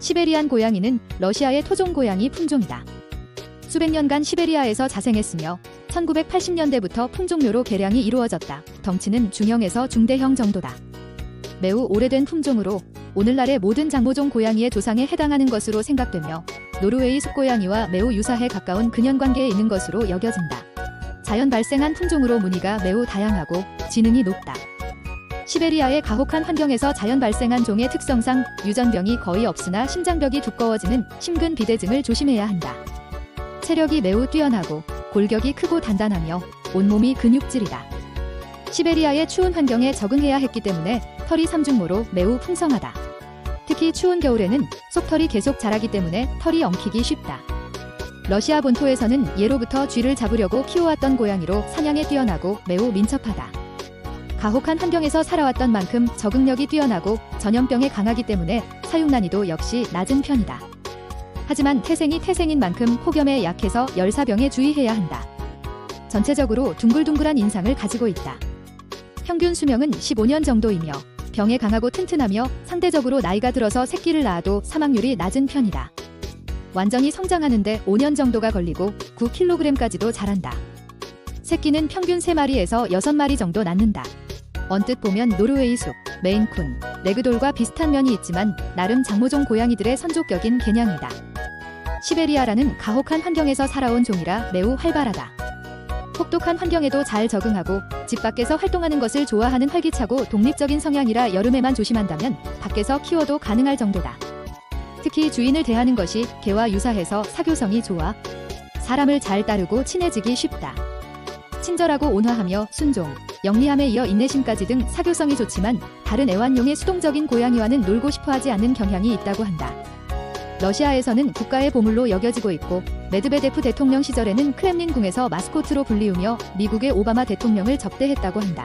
시베리안 고양이는 러시아의 토종 고양이 품종이다. 수백 년간 시베리아에서 자생했으며 1980년대부터 품종묘로 개량이 이루어졌다. 덩치는 중형에서 중대형 정도다. 매우 오래된 품종으로 오늘날의 모든 장모종 고양이의 조상에 해당하는 것으로 생각되며 노르웨이 숲고양이와 매우 유사해 가까운 근연관계에 있는 것으로 여겨진다. 자연 발생한 품종으로 무늬가 매우 다양하고 지능이 높다. 시베리아의 가혹한 환경에서 자연 발생한 종의 특성상 유전병이 거의 없으나 심장벽이 두꺼워지는 심근 비대증을 조심해야 한다. 체력이 매우 뛰어나고 골격이 크고 단단하며 온몸이 근육질이다. 시베리아의 추운 환경에 적응해야 했기 때문에 털이 삼중모로 매우 풍성하다. 특히 추운 겨울에는 속털이 계속 자라기 때문에 털이 엉키기 쉽다. 러시아 본토에서는 예로부터 쥐를 잡으려고 키워왔던 고양이로 사냥에 뛰어나고 매우 민첩하다. 가혹한 환경에서 살아왔던 만큼 적응력이 뛰어나고 전염병에 강하기 때문에 사육 난이도 역시 낮은 편이다. 하지만 태생이 태생인 만큼 폭염에 약해서 열사병에 주의해야 한다. 전체적으로 둥글둥글한 인상을 가지고 있다. 평균 수명은 15년 정도이며 병에 강하고 튼튼하며 상대적으로 나이가 들어서 새끼를 낳아도 사망률이 낮은 편이다. 완전히 성장하는데 5년 정도가 걸리고 9kg까지도 자란다. 새끼는 평균 3마리에서 6마리 정도 낳는다. 언뜻 보면 노르웨이 숲, 메인쿤, 레그돌과 비슷한 면이 있지만 나름 장모종 고양이들의 선조격인 개냥이다. 시베리아라는 가혹한 환경에서 살아온 종이라 매우 활발하다. 혹독한 환경에도 잘 적응하고 집 밖에서 활동하는 것을 좋아하는 활기차고 독립적인 성향이라 여름에만 조심한다면 밖에서 키워도 가능할 정도다. 특히 주인을 대하는 것이 개와 유사해서 사교성이 좋아 사람을 잘 따르고 친해지기 쉽다. 친절하고 온화하며 순종, 영리함에 이어 인내심까지 등 사교성이 좋지만 다른 애완용의 수동적인 고양이와는 놀고 싶어 하지 않는 경향이 있다고 한다. 러시아에서는 국가의 보물로 여겨지고 있고 메드베데프 대통령 시절에는 크렘린 궁에서 마스코트로 불리우며 미국의 오바마 대통령을 접대했다고 한다.